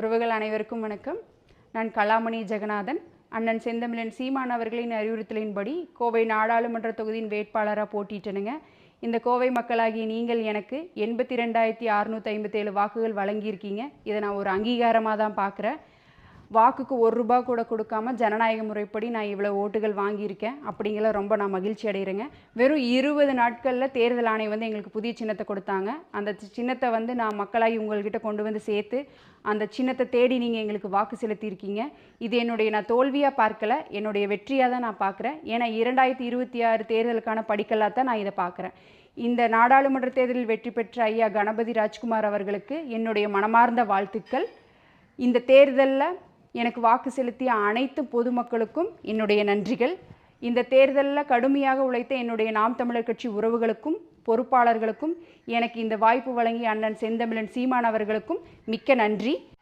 உறவுகள் அனைவருக்கும் வணக்கம். நான் கலாமணி ஜெகநாதன். அண்ணன் செந்தமிழன் சீமான் அவர்களின் அறிவுறுத்தலின்படி கோவை நாடாளுமன்ற தொகுதியின் வேட்பாளராக போட்டிட்டனுங்க இந்த கோவை மக்களாகிய நீங்கள் எனக்கு எண்பத்தி ரெண்டாயிரத்தி அறுநூற்றி ஐம்பத்தேழு வாக்குகள் வழங்கியிருக்கீங்க. இதை நான் ஒரு அங்கீகாரமாக தான் பார்க்குறேன். வாக்குக்கு ஒரு ரூபா கூட கொடுக்காம ஜனநாயக முறைப்படி நான் இவ்வளோ ஓட்டுகள் வாங்கியிருக்கேன் அப்படிங்கிற ரொம்ப நான் மகிழ்ச்சி அடைகிறேங்க. வெறும் இருபது நாட்களில் தேர்தல் ஆணையம் வந்து எங்களுக்கு புதிய சின்னத்தை கொடுத்தாங்க. அந்த சின்னத்தை வந்து நான் மக்களாகி உங்கள்கிட்ட கொண்டு வந்து சேர்த்து அந்த சின்னத்தை தேடி நீங்கள் எங்களுக்கு வாக்கு செலுத்தியிருக்கீங்க. இது என்னுடைய நான் தோல்வியாக பார்க்கல என்னுடைய வெற்றியாக தான் நான் பார்க்குறேன். ஏன்னா இரண்டாயிரத்தி இருபத்தி ஆறு தேர்தலுக்கான படிக்கலாக தான் நான் இதை பார்க்குறேன். இந்த நாடாளுமன்ற தேர்தலில் வெற்றி பெற்ற ஐயா கணபதி ராஜ்குமார் அவர்களுக்கு என்னுடைய மனமார்ந்த வாழ்த்துக்கள். இந்த தேர்தலில் எனக்கு வாக்கு செலுத்திய அனைத்து பொதுமக்களுக்கும் என்னுடைய நன்றிகள். இந்த தேர்தலில் கடுமையாக உழைத்த என்னுடைய நாம் தமிழர் கட்சி உறவுகளுக்கும் பொறுப்பாளர்களுக்கும் எனக்கு இந்த வாய்ப்பு வழங்கிய அண்ணன் செந்தமிழன் சீமான் அவர்களுக்கும் மிக்க நன்றி.